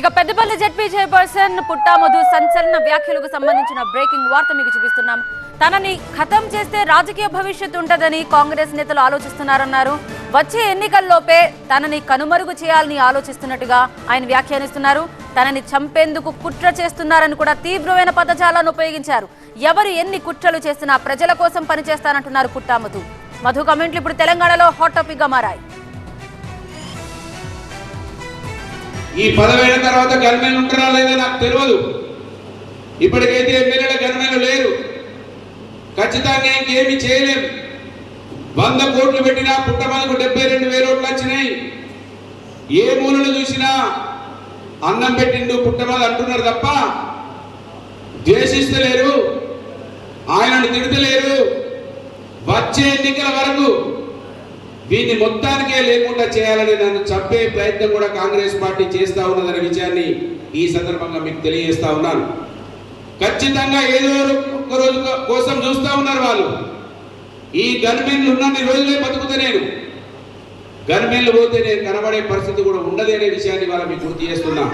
ఇక Peddapalli ZP chairperson Putta Madhu సంచలన వ్యాఖ్యలకు సంబంధించిన బ్రేకింగ్ వార్త మీకు చూపిస్తున్నాం. తనని ఖతం చేస్తే రాజకీయ భవిష్యత్తు ఉంటదని కాంగ్రెస్ నేతలు ఆలోచిస్తున్నారన్నారు. వచ్చే ఎన్నికల్లోపే తనని కనుమరుగు చేయాలని ఆలోచిస్తున్నట్టుగా ఆయన వ్యాఖ్యానిస్తున్నారు. తనని చంపేందుకు కుట్ర చేస్తున్నారని కూడా తీవ్రమైన పదజాలను ఉపయోగించారు. ఎవరు ఎన్ని కుట్రలు చేసినా ప్రజల కోసం పనిచేస్తానంటున్నారు పుట్టా మధు. మధు కమెంట్లు ఇప్పుడు తెలంగాణలో హాట్ టాపిక్గా మారాయి. ఈ పదవైన తర్వాత గన్మెన్ ఉంటారా లేదా నాకు తెలియదు ఇప్పటికైతే ఎమ్మెల్యేల గన్మెన్లు లేరు. ఖచ్చితంగా ఇంకేమి చేయలేము వంద కోట్లు పెట్టినా పుట్టమలకు డెబ్బై రెండు వేల ఓట్లు వచ్చినాయి. ఏ మూలను చూసినా అన్నం పెట్టిండు పుట్టమలు అంటున్నారు తప్ప ద్వేషిస్తలేరు. ఆయనను తిడతలేరు. వచ్చే ఎన్నికల వరకు దీన్ని మొత్తానికే లేకుండా చేయాలని నన్ను చంపే ప్రయత్నం కూడా కాంగ్రెస్ పార్టీ చేస్తా ఉన్నదనే విషయాన్ని ఈ సందర్భంగా మీకు తెలియజేస్తా ఉన్నాను. ఖచ్చితంగా ఏదో ఒక రోజు కోసం చూస్తూ ఉన్నారు వాళ్ళు. ఈ గన్మెన్లు ఉన్నన్ని రోజులే బతుకుతా నేను. గన్మెన్లు పోతే నేను కనబడే పరిస్థితి కూడా ఉండదు అనే విషయాన్ని వాళ్ళ మీకు గుర్తు చేస్తున్నా.